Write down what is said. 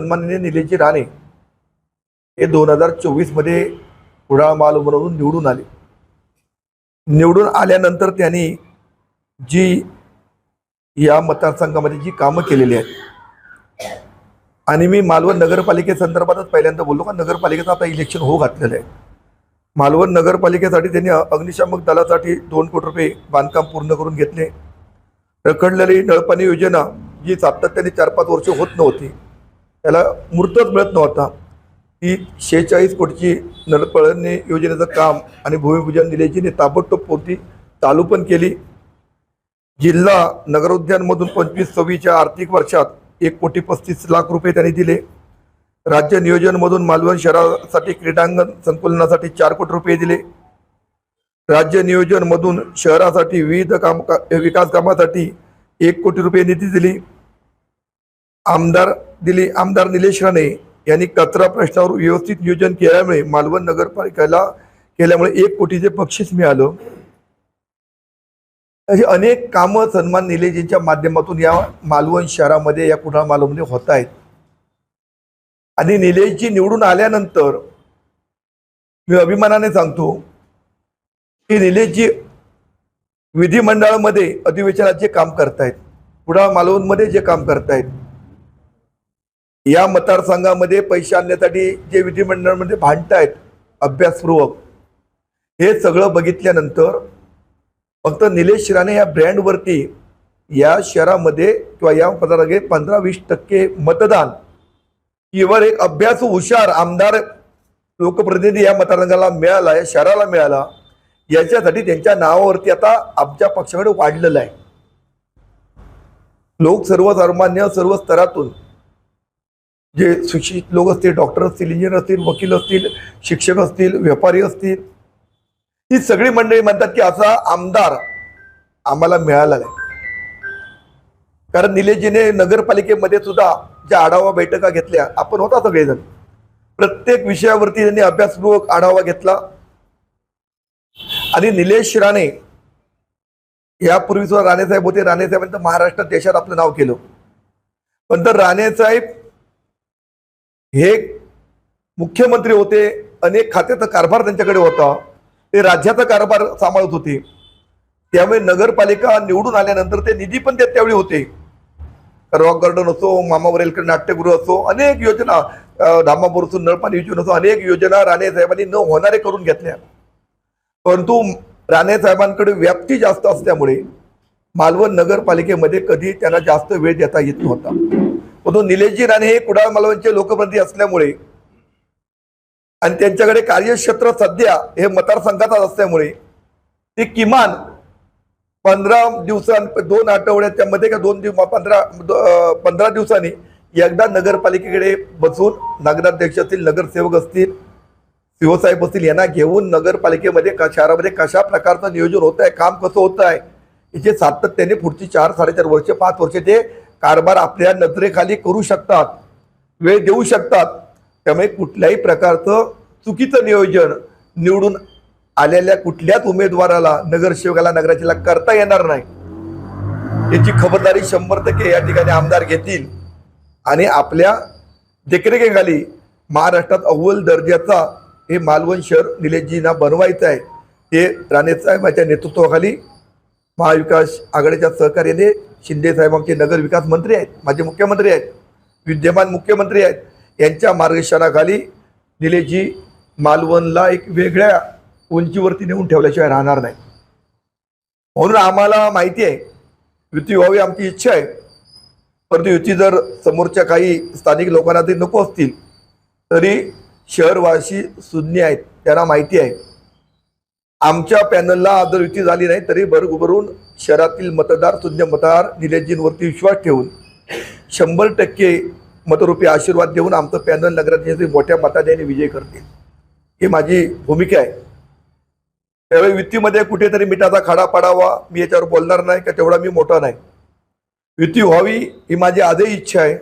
सन्माननीय निलेजी राणे हे दोन हजार चोवीसमध्ये कुडाळ माल म्हणून निवडून आले. निवडून आल्यानंतर त्यांनी जी या मतदारसंघामध्ये जी कामं केलेली आहेत आणि मी मालवण नगरपालिकेसंदर्भातच पहिल्यांदा बोललो का नगरपालिकेचं आता इलेक्शन हो घातलेलं आहे. मालवण नगरपालिकेसाठी त्यांनी अग्निशामक दलासाठी दोन कोटी रुपये बांधकाम पूर्ण करून घेतले. रखडलेली नळपाणी योजना जी सातत्याने चार पाच वर्ष होत नव्हती त्याला मूर्तच मिळत नव्हता. ती शेहेचाळीस कोटीची नळपळणी योजनेचं काम आणि भूमिपूजन निलेजीने ताबडतोब पूर्ती चालू पण केली. जिल्हा नगरोद्यानमधून पंचवीस सव्वीसच्या आर्थिक वर्षात एक कोटी पस्तीस लाख रुपये त्यांनी दिले. राज्य नियोजनमधून मालवण शहरासाठी क्रीडांगण संकुलनासाठी चार कोटी रुपये दिले. राज्य नियोजनमधून शहरासाठी विविध काम का- विकास कामासाठी एक कोटी रुपये निधी दिली. आमदार दिली आमदार निलेश राणे यांनी कचरा प्रश्नावर व्यवस्थित नियोजन केल्यामुळे मालवण नगरपालिकेला केल्यामुळे एक कोटीचे बक्षीस मिळालं. अशी अनेक कामं सन्मान निलेजींच्या माध्यमातून या मालवण शहरामध्ये या कुडाळ मालवणमध्ये होत आहेत. आणि निलेशजी निवडून आल्यानंतर मी अभिमानाने सांगतो की निलेशजी विधिमंडळामध्ये अधिवेशनात जे काम करतायत. कुडाळ मालवणमध्ये जे काम करतायत. या मतदारसंघामध्ये पैसे आणण्यासाठी जे विधिमंडळामध्ये भांडतायत अभ्यासपूर्वक हे सगळं बघितल्यानंतर फक्त निलेश राणे या ब्रँडवरती या शहरामध्ये किंवा या मतदारसंघात पंधरा वीस टक्के मतदान किंवा एक अभ्यास हुशार आमदार लोकप्रतिनिधी या मतदारसंघाला मिळाला या शहराला मिळाला याच्यासाठी त्यांच्या नावावरती आता आमच्या पक्षाकडे वाढलेलं आहे. लोक सर्वसामान्य सर्व स्तरातून जे शिक्षित लोक असतील डॉक्टर असतील इंजिनियर असतील वकील असतील शिक्षक असतील व्यापारी असतील ही सगळी मंडळी म्हणतात की असा आमदार आम्हाला मिळाला नाही कारण निलेशजीने नगरपालिकेमध्ये सुद्धा ज्या आढावा बैठका घेतल्या आपण होता सगळेजण. प्रत्येक विषयावरती त्यांनी अभ्यासपूर्वक आढावा घेतला. आणि निलेश राणे यापूर्वी सुद्धा राणेसाहेब होते. राणेसाहेबांचं महाराष्ट्रात देशात आपलं नाव केलं. पण तर राणेसाहेब हे मुख्यमंत्री होते. अनेक खात्याचा कारभार त्यांच्याकडे होता. ते राज्याचा कारभार सांभाळत होते. त्यामुळे नगरपालिका निवडून आल्यानंतर ते निधी पण देत त्यावेळी होते. रॉक गार्डन असो मामा वरेलकर नाट्यगृह असो अनेक योजना धामापूरसून नळपाणी योजना असो अनेक योजना राणे साहेबांनी न होणारे करून घेतल्या. परंतु राणे साहेबांकडे व्याप्ती जास्त असल्यामुळे मालवण नगरपालिकेमध्ये कधी त्यांना जास्त वेळ देता येत नव्हता. परंतु निलेशजी राणे हे कुडाळ मालवणचे लोकप्रतिनिधी असल्यामुळे आणि त्यांच्याकडे कार्यक्षेत्र सध्या हे मतदारसंघातच असल्यामुळे ते किमान पंधरा दिवसां दोन आठवड्याच्या मध्ये का दोन दिवस पंधरा पंधरा दिवसांनी एकदा नगरपालिकेकडे बसून नगराध्यक्ष असतील नगरसेवक असतील शिवसाहेब असतील यांना घेऊन नगरपालिकेमध्ये का शहरामध्ये कशा प्रकारचं नियोजन होत आहे काम कसं होत आहे याचे सातत्याने पुढची चार साडेचार वर्ष पाच वर्ष ते कारभार आपल्या नजरेखाली करू शकतात वेळ देऊ शकतात. त्यामुळे कुठल्याही प्रकारचं चुकीचं नियोजन निवडून आलेल्या कुठल्याच उमेदवाराला नगरसेवकाला नगराचीला करता येणार नाही. याची खबरदारी शंभर टक्के या ठिकाणी आमदार घेतील. आणि आपल्या देखरेखीखाली महाराष्ट्रात अव्वल दर्जाचा हे मालवण शहर निलेशजींना बनवायचं आहे ते राणेसाहेबांच्या नेतृत्वाखाली महाविकास आघाडीच्या सहकार्याने शिंदे साहेब आमचे मंत्री आहेत माझे मुख्यमंत्री आहेत विद्यमान मुख्यमंत्री आहेत यांच्या मार्गदर्शनाखाली निलेशजी मालवणला एक वेगळ्या उंचीवरती नेऊन ठेवल्याशिवाय राहणार नाही. म्हणून आम्हाला माहिती आहे युती व्हावी आमची इच्छा आहे. परंतु युती जर समोरच्या काही स्थानिक लोकांना ते नको असतील तरी शहरवासी सुज्ञ आहेत त्यांना माहिती आहे. आमच्या पॅनलला जर युती झाली नाही तरी भरभरून शहरातील मतदार सुज्ञ मतदार निलेशजींवरती विश्वास ठेवून शंभर टक्के मतरूपी आशीर्वाद देऊन आमचं पॅनल नगराध्यक्ष मोठ्या मताने विजय करतील. ही माझी भूमिका आहे. त्यावेळी युतीमध्ये कुठेतरी मिठाचा खाडा पाडावा मी याच्यावर बोलणार नाही का तेवढा मी मोठा नाही. युती व्हावी ही माझी आजही इच्छा आहे.